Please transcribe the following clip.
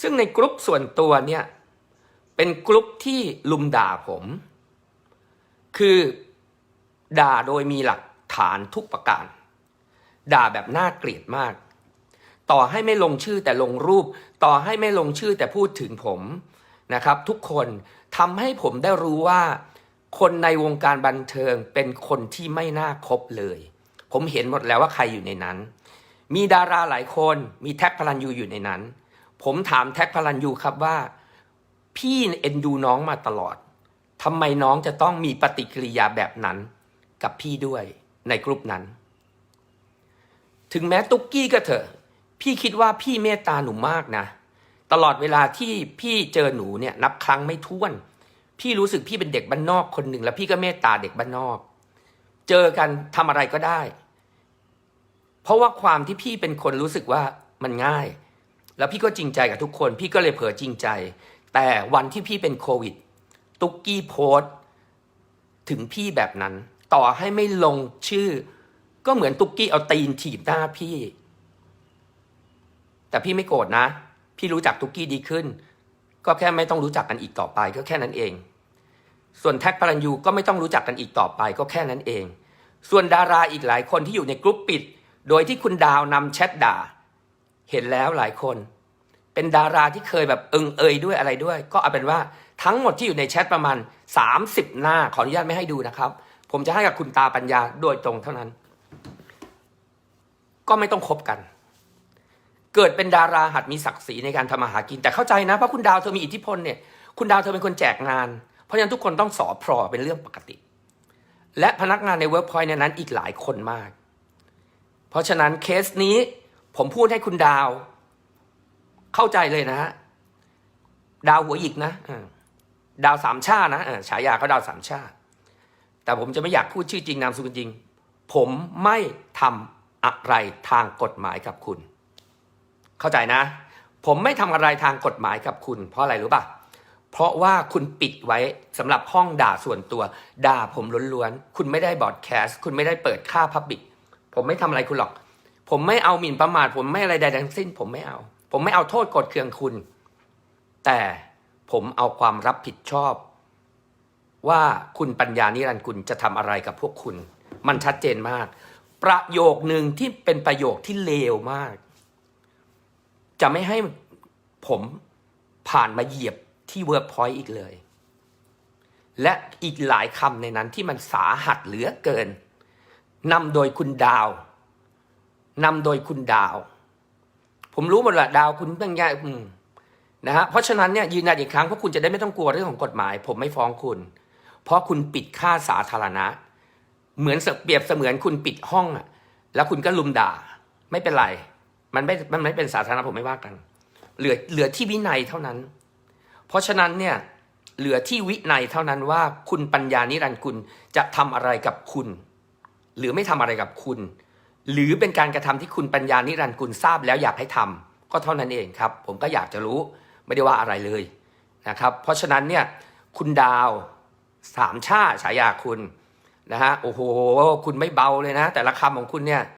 ซึ่งในกลุ่มส่วนตัวเนี่ยเป็นกลุ่มที่ลุมด่าผม คือด่าโดยมีหลักฐานทุกประการ ด่าแบบน่าเกลียดมาก ต่อให้ไม่ลงชื่อแต่ลงรูป ต่อให้ไม่ลงชื่อแต่พูดถึงผมนะครับ ทุกคนทำให้ผมได้รู้ว่า คนในวงการบันเทิงเป็นคนที่ไม่น่าคบเลย ผมเห็นหมดแล้วว่าใครอยู่ในนั้น มีดาราหลายคนมีแท็กพลันยูอยู่ในนั้น ผมถามแท็กพลันยูครับว่า พี่เอ็นดูน้องมาตลอดทำไมน้องจะต้องมีปฏิกิริยาแบบนั้นกับพี่ด้วยในกลุ่มนั้น ถึงแม้ตุ๊กกี้ก็เถอะ พี่คิดว่าพี่เมตตาหนูมากนะ ตลอดเวลาที่พี่เจอหนูเนี่ยนับครั้งไม่ถ้วน พี่รู้สึกพี่เป็นเด็กบ้านนอกคนหนึ่งแล้วพี่ก็เมตตาเด็กบ้านนอก เจอกันทำอะไรก็ได้ เพราะว่าความที่พี่เป็นคนรู้สึกว่ามันง่าย แล้วพี่ก็จริงใจกับทุกคน พี่ก็เลยเผลอจริงใจ แต่วันที่พี่เป็นโควิด ตุ๊กกี้โพสถึงพี่แบบนั้น ต่อให้ไม่ลงชื่อ ก็เหมือนตุ๊กกี้เอาตีนถีบหน้าพี่ แต่พี่ไม่โกรธนะ พี่รู้จักตุ๊กกี้ดีขึ้น ก็แค่ไม่ต้องรู้จักกันอีกต่อไปก็แค่นั้นเอง ส่วนแท็กพลันยูก็ไม่ต้องรู้จักกันอีกต่อไปก็แค่นั้นเอง ส่วนดาราอีกหลายคนที่อยู่ในกรุ๊ปปิด โดยที่คุณดาวนำแชทด่า เห็นแล้วหลายคน เป็นดาราที่เคยแบบเอิงเอยด้วยอะไรด้วย ก็เอาเป็นว่าทั้งหมดที่อยู่ในแชทประมาณ 30 หน้าขออนุญาตไม่ให้ดูนะครับ ผมจะให้กับคุณตาปัญญาโดยตรงเท่านั้น ก็ไม่ต้องคบกัน เกิดเป็นดาราหัดมีศักดิ์ศรีในการทำมาหากิน แต่เข้าใจนะเพราะคุณดาวเธอมีอิทธิพลเนี่ยคุณดาวเธอเป็นคนแจกงาน เพราะฉะนั้นทุกคนต้องสอพรอเป็นเรื่องปกติ และพนักงานในเวิร์กพอยต์นั้นอีกหลายคนมาก เพราะฉะนั้นเคสนี้ ผมพูดให้คุณดาว เข้าใจเลยนะฮะดาวหัวหยิกนะดาวสามชาตินะฉายาเขาดาวสามชาติแต่ผมจะไม่อยากพูดชื่อจริงนามสกุลจริง ผมไม่ทำอะไรทางกฎหมายกับคุณ เข้าใจนะ ผมไม่ทำอะไรทางกฎหมายกับคุณ เพราะอะไรรู้ป่ะเพราะว่าคุณปิดไว้สำหรับห้องด่าส่วนตัว ด่าผมล้วนๆ คุณไม่ได้บอดแคสต์ คุณไม่ได้เปิดค่าพับบิกผมไม่ทำอะไรคุณหรอก ผมไม่เอาหมิ่นประมาท ผมไม่อะไรใดทั้งสิ้น ผมไม่เอา ผมไม่เอาโทษกดเคืองคุณ แต่ผมเอาความรับผิดชอบ ว่าคุณปัญญานิรันดร์กุลจะทำอะไรกับพวกคุณ มันชัดเจนมาก ประโยคหนึ่งที่เป็นประโยคที่เลวมาก จะไม่ให้ผมผ่านมาเหยียบที่เวิร์กพอยต์อีกเลย และอีกหลายคำในนั้นที่มันสาหัสเหลือเกินนำโดยคุณดาว นำโดยคุณดาว ผมรู้หมดละดาวคุณตั้งแย่อืมนะฮะเพราะฉะนั้นเนี่ยยืนยันอีกครั้งเพราะคุณจะได้ไม่ต้องกลัวเรื่องของกฎหมาย ผมไม่ฟ้องคุณ เพราะคุณปิดค่าสาธารณะ เหมือนเปรียบเสมือนคุณปิดห้องอะแล้วคุณก็ลุมด่า ไม่เป็นไร มันไม่มันไม่เป็นสาธารณะผมไม่ว่ากัน เหลือเหลือที่วินัยเท่านั้น เพราะฉะนั้นเนี่ยเหลือที่วินัยเท่านั้นว่าคุณปัญญานิรันดร์กุลจะทำอะไรกับคุณ หรือไม่ทำอะไรกับคุณ หรือเป็นการกระทำที่คุณปัญญานิรันดร์คุณทราบแล้วอยากให้ทำก็เท่านั้นเองครับ ผมก็อยากจะรู้ไม่ได้ว่าอะไรเลยนะครับ เพราะฉะนั้นเนี่ยคุณดาวสามชาติฉายาคุณนะฮะโอ้โห คุณไม่เบาเลยนะ แต่ละคำของคุณเนี่ย